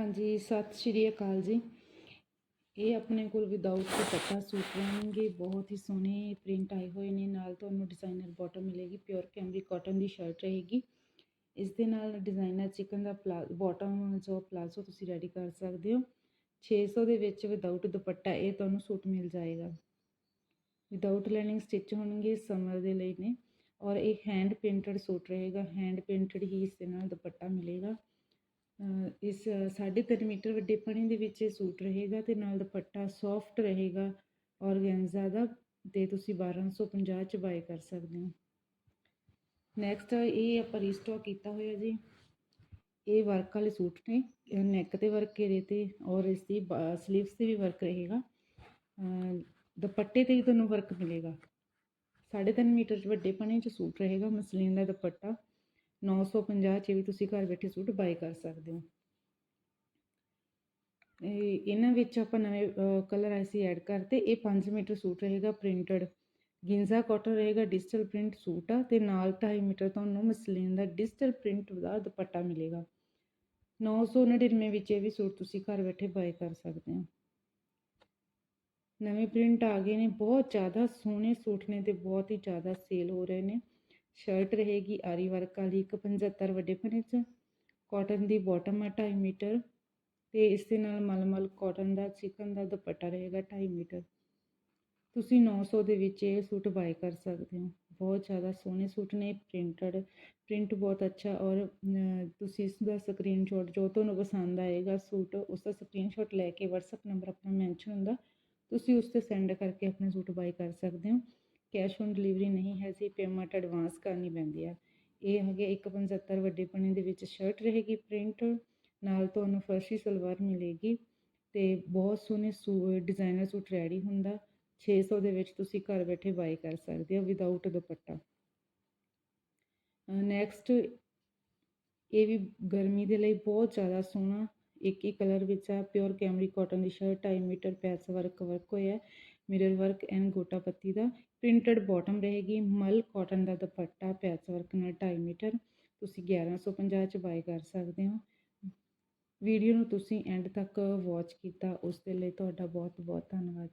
ਹਾਂਜੀ, ਸਤਿ ਸ਼੍ਰੀ ਅਕਾਲ ਜੀ। ਇਹ ਆਪਣੇ ਕੋਲ ਵਿਦਆਊਟ ਦੁਪੱਟਾ ਸੂਟ ਰਹਿਣਗੇ। ਬਹੁਤ ਹੀ ਸੋਹਣੇ ਪ੍ਰਿੰਟ ਆਏ ਹੋਏ ਨੇ। ਨਾਲ ਤੁਹਾਨੂੰ ਡਿਜ਼ਾਈਨਰ ਬਾਟਮ ਮਿਲੇਗੀ। ਪਿਓਰ ਕੈਮਰੀ ਕਾਟਨ ਦੀ ਸ਼ਰਟ ਰਹੇਗੀ। ਇਸ ਦੇ ਨਾਲ ਡਿਜ਼ਾਈਨਰ ਚਿਕਨ ਦਾ ਪਲਾ ਬਾਟਮ ਜੋ ਪਲਾਜ਼ੋ ਤੁਸੀਂ ਰੈਡੀ ਕਰ ਸਕਦੇ ਹੋ। 600 ਦੇ ਵਿੱਚ ਵਿਦਆਊਟ ਦੁਪੱਟਾ ਇਹ ਤੁਹਾਨੂੰ ਸੂਟ ਮਿਲ ਜਾਏਗਾ। ਵਿਦਆਊਟ ਲਾਈਨਿੰਗ ਸਟਿਚ ਹੋਣਗੇ ਸਮਰ ਦੇ ਲਈ ਨੇ। ਔਰ ਇਹ ਹੈਂਡ ਪੇਂਟਡ ਸੂਟ ਰਹੇਗਾ। ਹੈਂਡ ਪੇਂਟਡ ਹੀ ਇਸ ਦੇ ਨਾਲ ਦੁਪੱਟਾ ਮਿਲੇਗਾ। ਇਸ 3.5 ਮੀਟਰ ਵੱਡੇ ਪਣੇ ਦੇ ਵਿੱਚ ਇਹ ਸੂਟ ਰਹੇਗਾ ਤੇ ਨਾਲ ਦੁਪੱਟਾ ਸੌਫਟ ਰਹੇਗਾ ਔਰਗੈਂਜ਼ਾ ਦਾ ਤੇ ਤੁਸੀਂ 1250 ਚ ਬਾਈ ਕਰ ਸਕਦੇ ਹੋ। ਨੈਕਸਟ ਇਹ ਆਪਾਂ ਰੀਸਟਾਕ ਕੀਤਾ ਹੋਇਆ ਜੀ। ਇਹ ਵਰਕ ਵਾਲੇ ਸੂਟ ਨੇ ਨੈਕ ਤੇ ਵਰਕ ਘੇਰੇ ਤੇ ਔਰ ਇਸ ਦੀ ਸਲੀਵਸ ਤੇ ਵੀ ਵਰਕ ਰਹੇਗਾ। ਦੁਪੱਟੇ ਤੇ ਵੀ ਤੁਹਾਨੂੰ ਵਰਕ ਮਿਲੇਗਾ। 3.5 ਮੀਟਰ ਚ ਵੱਡੇ ਪਣੇ ਚ ਸੂਟ ਰਹੇਗਾ ਮਸਲੀਨ ਦਾ ਦੁਪੱਟਾ। 950 ਚ ਵੀ ਤੁਸੀਂ ਘਰ ਬੈਠੇ ਸੂਟ ਬਾਈ ਕਰ ਸਕਦੇ ਹੋ। ਇਹਨਾਂ ਵਿੱਚ ਆਪਾਂ ਨਵੇਂ ਕਲਰ ਐਸੀ ਐਡ ਕਰਤੇ ਇਹ 5 ਮੀਟਰ ਸੂਟ ਰਹੇਗਾ ਪ੍ਰਿੰਟਡ ਗਿੰਜ਼ਾ ਕਾਟਨ ਰਹੇਗਾ ਡਿਜੀਟਲ ਪ੍ਰਿੰਟ ਸੂਟ ਆ ਤੇ ਨਾਲ 2.5 ਮੀਟਰ ਤੁਹਾਨੂੰ ਮਸਲੀਨ ਦਾ ਡਿਜੀਟਲ ਪ੍ਰਿੰਟ ਦਾ ਦੁਪੱਟਾ ਮਿਲੇਗਾ। 999 ਵਿੱਚ ਇਹ ਵੀ ਸੂਟ ਤੁਸੀਂ ਘਰ ਬੈਠੇ ਬਾਈ ਕਰ ਸਕਦੇ ਹੋ। ਨਵੇਂ ਪ੍ਰਿੰਟ ਆ ਗਏ ਨੇ, ਬਹੁਤ ਜ਼ਿਆਦਾ ਸੋਹਣੇ ਸੂਟ ਨੇ ਤੇ ਬਹੁਤ ਹੀ ਜ਼ਿਆਦਾ ਸੇਲ ਹੋ ਰਹੇ ਨੇ। ਸ਼ਰਟ ਰਹੇਗੀ ਆਰੀ ਵਰਕ ਵਾਲੀ 175 ਵੱਡੇ ਪਨੇ ਚ ਕਾਟਨ ਦੀ ਬਾਟਮ ਹੈ 2.5 ਮੀਟਰ ਤੇ ਇਸ ਦੇ ਨਾਲ ਮਲਮਲ ਕਾਟਨ ਦਾ ਚਿਕਨ ਦਾ ਦੁਪੱਟਾ ਰਹੇਗਾ 2.5 ਮੀਟਰ ਤੁਸੀਂ 900 ਦੇ ਵਿੱਚ ਇਹ ਸੂਟ ਬਾਈ ਕਰ ਸਕਦੇ ਹੋ ਬਹੁਤ ਜ਼ਿਆਦਾ ਸੋਹਣੇ ਸੂਟ ਨੇ ਪ੍ਰਿੰਟਡ ਪ੍ਰਿੰਟ ਬਹੁਤ ਅੱਛਾ ਔਰ ਤੁਸੀਂ ਇਸ ਦਾ ਸਕਰੀਨਸ਼ਾਟ ਜੋ ਤੁਹਾਨੂੰ ਪਸੰਦ ਆਏਗਾ ਸੂਟ ਉਸ ਦਾ ਸਕਰੀਨਸ਼ਾਟ ਲੈ ਕੇ WhatsApp ਨੰਬਰ ਆਪਣਾ ਮੈਂਸ਼ਨ ਹੁੰਦਾ ਤੁਸੀਂ ਉਸ ਤੇ ਸੈਂਡ ਕਰਕੇ ਆਪਣੇ ਸੂਟ ਬਾਈ ਕਰ ਸਕਦੇ ਹੋ ਕੈਸ਼ ਔਨ ਡਿਲੀਵਰੀ ਨਹੀਂ ਹੈ ਸੀ, ਪੇਮੈਂਟ ਐਡਵਾਂਸ ਕਰਨੀ ਪੈਂਦੀ ਆ। ਇਹ ਹੈਗੇ 175 ਵੱਡੇ ਪਣੇ ਦੇ ਵਿੱਚ ਸ਼ਰਟ ਰਹੇਗੀ ਪ੍ਰਿੰਟ, ਨਾਲ ਤੁਹਾਨੂੰ ਫਰਸ਼ੀ ਸਲਵਾਰ ਮਿਲੇਗੀ ਤੇ ਬਹੁਤ ਸੋਹਣੇ ਸੂ, ਡਿਜ਼ਾਈਨਰ ਸੂਟ ਰੈਡੀ ਹੁੰਦਾ। 600 ਦੇ ਵਿੱਚ ਤੁਸੀਂ ਘਰ ਬੈਠੇ ਬਾਈ ਕਰ ਸਕਦੇ ਹੋ ਵਿਦਆਊਟ ਦੁਪੱਟਾ। ਨੈਕਸਟ ਇਹ ਵੀ ਗਰਮੀ ਦੇ ਲਈ ਬਹੁਤ ਜ਼ਿਆਦਾ ਸੋਹਣਾ ਇੱਕ ਹੀ ਕਲਰ ਵਿੱਚ ਆ ਪਿਓਰ ਕੈਮਰੀ ਕਾਟਨ ਦੀ ਸ਼ਰਟ 2.5 ਮੀਟਰ ਪੈਸ ਵਰਕ ਵਰਕ ਹੋਇਆ mirror work and gota patti the. Printed bottom ਰਹੇਗੀ, ਮਲ ਕਾਟਨ ਦਾ ਦੁਪੱਟਾ ਪੈਸ ਵਰਕ ਨਾਲ 2.5 ਮੀਟਰ। ਤੁਸੀਂ 1150 ਚ ਬਾਈ ਕਰ ਸਕਦੇ ਹੋ। ਵੀਡੀਓ ਨੂੰ ਤੁਸੀਂ ਐਂਡ ਤੱਕ ਵਾਚ ਕੀਤਾ, ਉਸ ਦੇ ਲਈ ਤੁਹਾਡਾ ਬਹੁਤ ਬਹੁਤ ਧੰਨਵਾਦ।